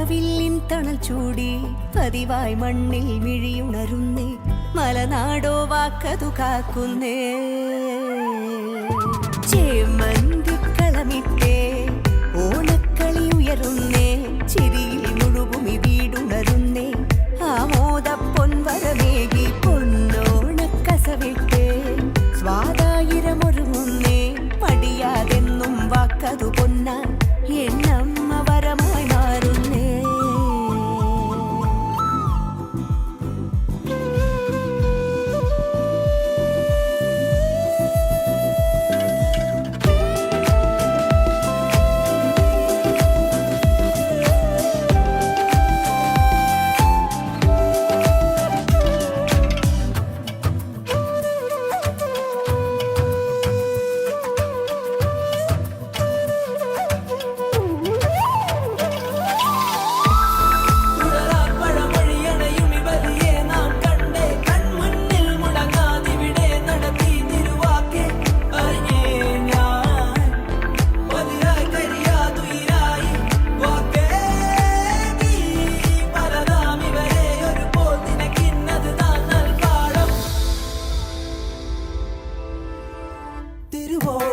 മഴവില്ലിൻ തണൽ ചൂടി പതിവായി മണ്ണിൽ മിഴിയുണരുന്നേ. മലനാടോ വാക്കതു കാക്കുന്നേ. ചേമന്തിക്കളമിട്ടേ திருவோடு